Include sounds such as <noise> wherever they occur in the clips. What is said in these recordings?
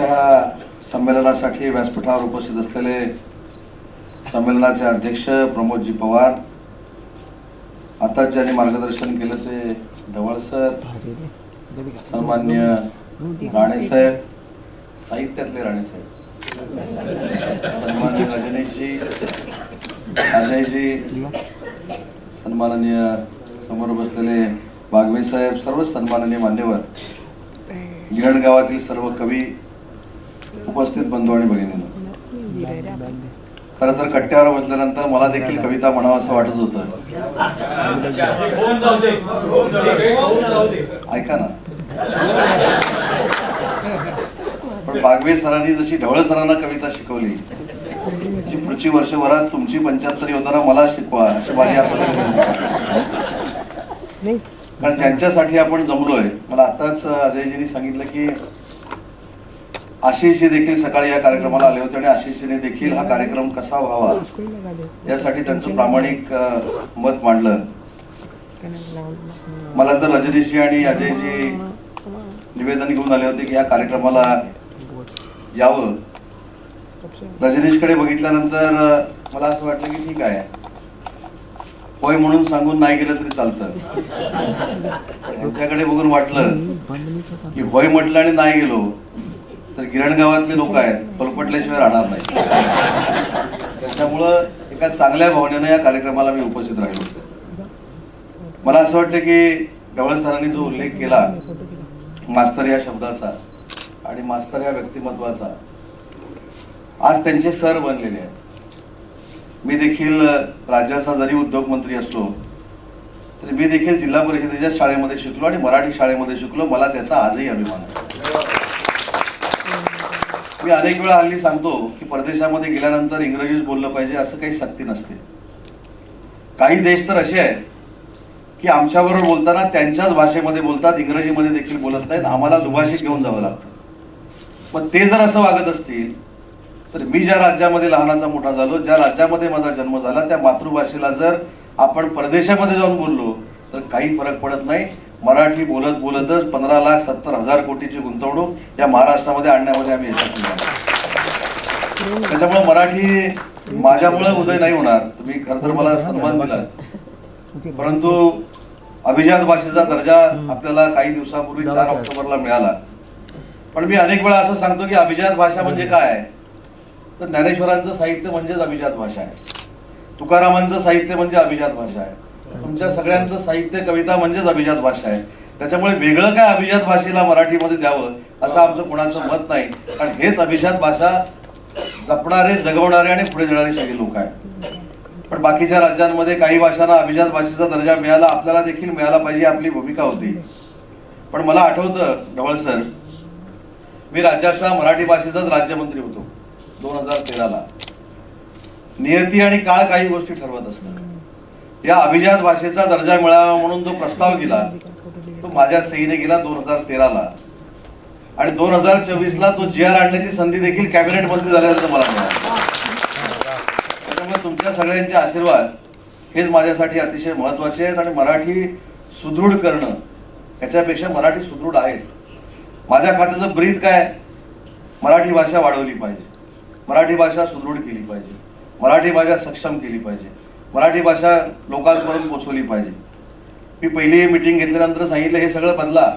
आजच्या ह्या संमेलनासाठी व्यासपीठावर उपस्थित असलेले संमेलनाचे अध्यक्ष प्रमोदजी पवार आता ज्यांनी मार्गदर्शन केलं ते ढवळ सर सन्मान्य राणेसाहेब साहित्यातले राणेसाहेब सन्मान्य रजनीशजी अजयजी सन्माननीय समोर बसलेले बागवे साहेब सर्व सन्माननीय मान्यवर. गिरण गावातील सर्व कवी उपस्थित बंधू आणि भगिनींना. खरं तर कट्ट्यावर बसल्यानंतर मला देखील कविता म्हणावं असं वाटत होतं. ऐका ना. पण बागवे सरांनी जशी ढवळ सरांना कविता शिकवली जी पुढची वर्षभरात तुमची पंच्याहत्तरी होताना मला शिकवा अशी माझी कारण ज्यांच्यासाठी आपण जमलोय मला आताच अजयजींनी सांगितलं की आशिषजी देखील सकाळी या कार्यक्रमाला आले होते आणि आशिषजीने देखील हा कार्यक्रम कसा व्हावा यासाठी त्यांचं प्रामाणिक मत मांडलं. मला तर रजनीशी आणि अजयजी निवेदन घेऊन आले होते की या कार्यक्रमाला यावं. रजनीशकडे बघितल्यानंतर मला असं वाटलं की ठीक आहे. होय म्हणून सांगून नाही गेलं तरी चालतं. <laughs> त्यांच्याकडे बघून वाटलं की होय म्हटलं आणि नाही गेलो. तर गिरण गावातले लोक आहेत पलपटल्याशिवाय राहणार नाही. त्याच्यामुळं एका चांगल्या भावनेनं या कार्यक्रमाला मी उपस्थित राहिलो मला असं वाटतं की डवळ सरांनी जो उल्लेख केला मास्तर या शब्दाचा आणि मास्तर या व्यक्तिमत्वाचा आज त्यांचे सर बनलेले आहेत. मी देखील राज्याचा जरी उद्योगमंत्री असलो तरी मी देखील जिल्हा परिषदेच्या शाळेमध्ये शिकलो आणि मराठी शाळेमध्ये शिकलो. मला त्याचा आजही अभिमान आहे. मी अनेक वेळा हल्ली सांगतो की परदेशामध्ये गेल्यानंतर इंग्रजीच बोललं पाहिजे असं काही सक्ती नसते. काही देश तर असे आहेत की आमच्याबरोबर बोलताना त्यांच्याच भाषेमध्ये बोलतात इंग्रजीमध्ये देखील बोलत नाहीत आम्हाला दुभाषिक घेऊन जावं लागतं. पण ते जर असं वागत असतील तर मी ज्या राज्यामध्ये लहानाचा मोठा झालो ज्या राज्यामध्ये माझा जन्म झाला त्या मातृभाषेला जर आपण परदेशामध्ये जाऊन बोललो तर काही फरक पडत नाही. मराठी बोलत बोलतच पंधरा लाख सत्तर हजार कोटीची गुंतवणूक या महाराष्ट्रामध्ये आणण्यामध्ये आम्ही यशस्वी झालो. त्याच्यामुळे मराठी माझ्यामुळे उदय नाही होणार. तुम्ही खर तर मला सन्मान दिला परंतु अभिजात भाषेचा दर्जा आपल्याला काही दिवसापूर्वी चार ऑक्टोबरला मिळाला. पण मी अनेक वेळा असं सांगतो की अभिजात भाषा म्हणजे काय? आहे तर ज्ञानेश्वरांचं साहित्य म्हणजेच अभिजात भाषा आहे. तुकारामांचं साहित्य म्हणजे अभिजात भाषा आहे. तुमच्या सगळ्यांचं साहित्य कविता म्हणजेच अभिजात भाषा आहे. त्याच्यामुळे वेगळं काय अभिजात भाषेला मराठीमध्ये द्यावं असं आमचं कोणाचं मत नाही. कारण हेच अभिजात भाषा जपणारे जगवणारे आणि पुढे जाणारे सगळे लोक आहेत. पण बाकीच्या राज्यांमध्ये काही भाषांना अभिजात भाषेचा दर्जा मिळाला आपल्याला देखील मिळाला पाहिजे आपली भूमिका होती. पण मला आठवतं ढवळ सर मी राज्याच्या मराठी भाषेचाच राज्यमंत्री होतो दोन हजार तेराला. नियती आणि काळ काही गोष्टी ठरवत असतात. या अभिजात भाषेचा दर्जा मिळावा म्हणून जो प्रस्ताव गेला तो माझ्या सहीने गेला दोन हजार तेराला. आणि दोन हजार चोवीसला तो जी आर आणण्याची संधी देखील कॅबिनेट मंत्री झाल्याचं मला मिळालं. त्याच्यामुळे तुमच्या सगळ्यांचे आशीर्वाद हेच माझ्यासाठी अतिशय महत्त्वाचे आहेत आणि मराठी सुदृढ करणं याच्यापेक्षा मराठी सुदृढ आहेच. माझ्या खात्याचं ब्रीद काय मराठी भाषा वाढवली पाहिजे. मराठी भाषा सुदृढ केली पाहिजे. मराठी भाषा सक्षम केली पाहिजे. मराठी भाषा लोकांपर्यंत पोचवली पाहिजे. मी पहिली मिटिंग घेतल्यानंतर सांगितलं हे सगळं बदला.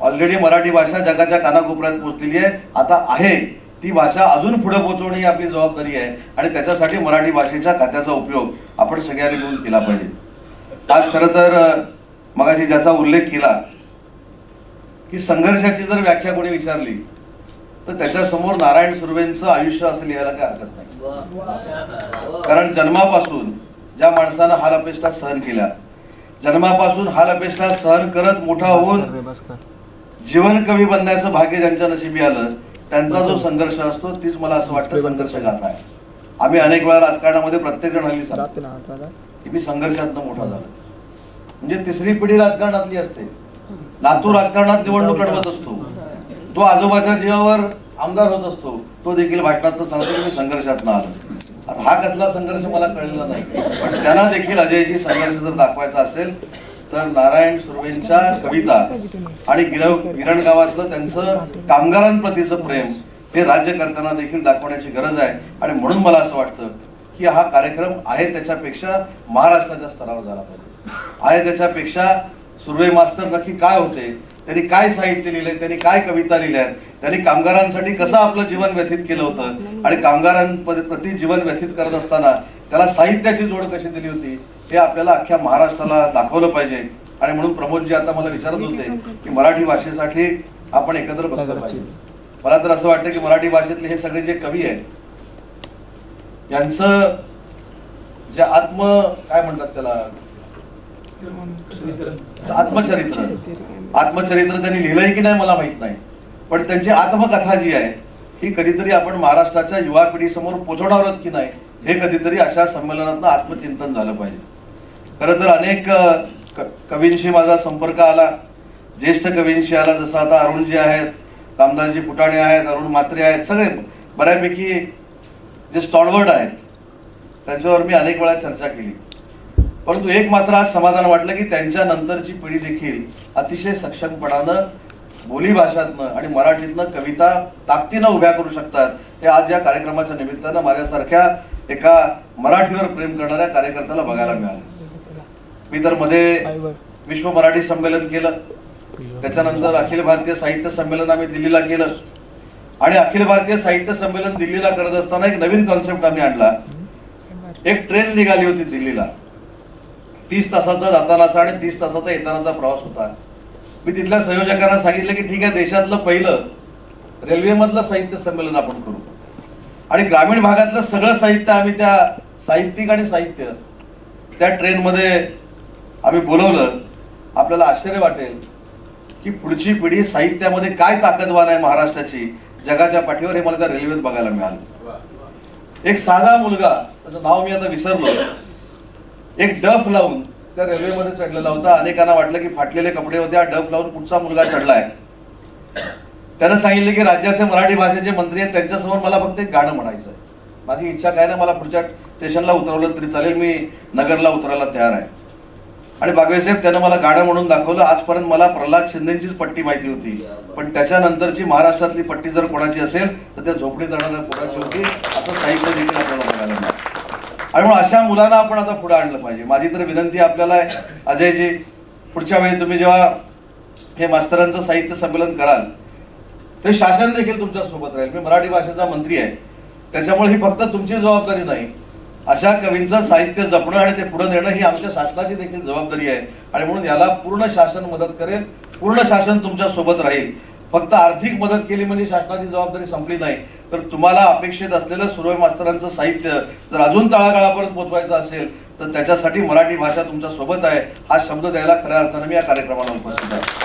ऑलरेडी मराठी भाषा जगाच्या कानाकोपऱ्यात पोचलेली आहे. आता आहे. ती भाषा अजून पुढे पोचवणे ही आपली जबाबदारी आहे. आणि त्याच्यासाठी मराठी भाषेच्या खात्याचा उपयोग आपण सगळ्यांनी मिळून केला पाहिजे. आज खरं तर मगाशी ज्याचा उल्लेख केला की संघर्षाची जर व्याख्या कोणी विचारली तर त्याच्यासमोर नारायण सुर्वेंचं आयुष्य असं लिहायला काही हरकत नाही. कारण जन्मापासून ज्या माणसानं हाल अपेष्टा सहन केल्या जन्मापासून हाल अपेष्टा सहन करत मोठा होऊन जीवन कवी बनण्याचं भाग्य ज्यांच्या नशिबी आलं त्यांचा जो संघर्ष असतो तीच मला असं वाटतं संघर्ष गाथा आहे. आम्ही अनेक वेळा राजकारणामध्ये प्रत्येक जण हल्ली सांगतो. की मी संघर्षातनं मोठा झालो. म्हणजे तिसरी पिढी राजकारणातली असते. नातू राजकारणात निवडणूक लढवत असतो. तो आजोबाच्या जीवावर आमदार होत असतो तो देखील भाषणात सांगतो की मी संघर्षात आता हा कसला संघर्ष मला कळलेला नाही. पण त्यांना देखील अजयजी संघर्ष जर दाखवायचा असेल तर नारायण सुर्वेंच्या कविता आणि गिरव गिरण गावातलं त्यांचं कामगारांप्रतीचं प्रेम हे राज्य करताना देखील दाखवण्याची गरज आहे. आणि म्हणून मला असं वाटतं की हा कार्यक्रम आहे त्याच्यापेक्षा महाराष्ट्राच्या स्तरावर झाला पाहिजे. आहे त्याच्यापेक्षा सुर्वे मास्तर नक्की काय होते त्यांनी काय साहित्य लिहिलंय त्यांनी काय कविता लिहिल्या आहेत त्यांनी कामगारांसाठी कसं आपलं जीवन व्यतीत केलं होतं आणि कामगारांप्रती जीवन व्यतीत करत असताना त्याला साहित्याची जोड कशी दिली होती हे आपल्याला अख्ख्या महाराष्ट्राला दाखवलं पाहिजे. आणि म्हणून प्रमोदजी आता मला विचारत होते की मराठी भाषेसाठी आपण एकत्र बसलं पाहिजे. मला तर असं वाटतं की मराठी भाषेतले हे सगळे जे कवी आहेत यांचं जे आत्म काय म्हणतात त्याला आत्मचरित्र. आत्मचरित्र त्यांनी लिहिलंय की नाही मला माहीत नाही. पण त्यांची आत्मकथा जी आहे ही कधीतरी आपण महाराष्ट्राच्या युवा पिढीसमोर पोचवणार आहोत की नाही हे कधीतरी अशा संमेलनातनं आत्मचिंतन झालं पाहिजे. खरं तर अनेक कवींशी माझा संपर्क आला. ज्येष्ठ कवींशी आला जसं आता अरुणजी आहेत रामदासजी पुटाणे आहेत अरुण मात्रे आहेत सगळे बऱ्यापैकी जे स्टॉलवर्ड आहेत त्यांच्यावर मी अनेक वेळा चर्चा केली. परंतु एक मात्र आज समाधान वाटलं की त्यांच्या नंतरची पिढी देखील अतिशय सक्षमपणानं बोलीभाषातनं आणि मराठीतनं कविता ताकदीनं उभ्या करू शकतात. हे आज या कार्यक्रमाच्या निमित्तानं माझ्यासारख्या एका मराठीवर प्रेम करणाऱ्या कार्यकर्त्याला बघायला मिळालं. मी तर मध्ये विश्व मराठी संमेलन केलं. त्याच्यानंतर अखिल भारतीय साहित्य संमेलन आम्ही दिल्लीला केलं. आणि अखिल भारतीय साहित्य संमेलन दिल्लीला करत असताना एक नवीन कॉन्सेप्ट आम्ही आणला. एक ट्रेन निघाली होती दिल्लीला. तीस तासाचा जातानाचा आणि तीस तासाचा येतानाचा प्रवास होता. मी तिथल्या संयोजकांना सांगितलं की ठीक आहे देशातलं पहिलं रेल्वेमधलं साहित्य संमेलन आपण करू. आणि ग्रामीण भागातलं सगळं साहित्य आम्ही त्या साहित्यिक आणि साहित्य त्या ट्रेनमध्ये आम्ही बोलवलं. आपल्याला आश्चर्य वाटेल की पुढची पिढी साहित्यामध्ये काय ताकदवान आहे महाराष्ट्राची जगाच्या पाठीवर हे मला त्या रेल्वेत बघायला मिळालं. एक साधा मुलगा त्याचं नाव मी आता विसरलो. एक डफ लावून त्या रेल्वेमध्ये चढलेला होता. अनेकांना वाटलं की फाटलेले कपडे होते. हा डफ लावून पुढचा मुलगा चढला आहे त्यानं सांगितलं की राज्याचे मराठी भाषेचे मंत्री आहेत. त्यांच्यासमोर मला फक्त एक गाणं म्हणायचं आहे. माझी इच्छा काय ना मला पुढच्या स्टेशनला उतरवलं तरी चालेल. मी नगरला उतरायला तयार आहे. आणि बागवेसाहेब त्यानं मला गाणं म्हणून दाखवलं. आजपर्यंत मला प्रल्हाद शिंदेचीच पट्टी माहिती होती. पण त्याच्यानंतरची महाराष्ट्रातली पट्टी जर कोणाची असेल तर त्या झोपडीत राहणाऱ्या कोणाची होती असं साहित्य देखील आपल्याला बघायला मिळालं. आणि म्हणून अशा मुलांना आपण आता पुढे आणलं पाहिजे. माझी तर विनंती आपल्याला आहे अजयजी पुढच्या वेळी तुम्ही जेव्हा हे मास्तरांचं साहित्य संमेलन कराल ते शासन देखील तुमच्यासोबत राहील. मी मराठी भाषेचा मंत्री आहे. त्याच्यामुळे ही फक्त तुमची जबाबदारी नाही. अशा कवींचं साहित्य जपणं आणि ते पुढे नेणं ही आमच्या शासनाची देखील जबाबदारी आहे. आणि म्हणून याला पूर्ण शासन मदत करेल. पूर्ण शासन तुमच्यासोबत राहील. फक्त आर्थिक मदत केली म्हणजे शासनाची जबाबदारी संपली नाही. तर तुम्हाला अपेक्षित असलेलं सुरवे मास्तरांचं साहित्य जर अजून तळागाळापर्यंत पोहोचवायचं असेल तर त्याच्यासाठी मराठी भाषा तुमच्यासोबत आहे. हा शब्द द्यायला खऱ्या अर्थानं मी या कार्यक्रमाला उपस्थित आहे.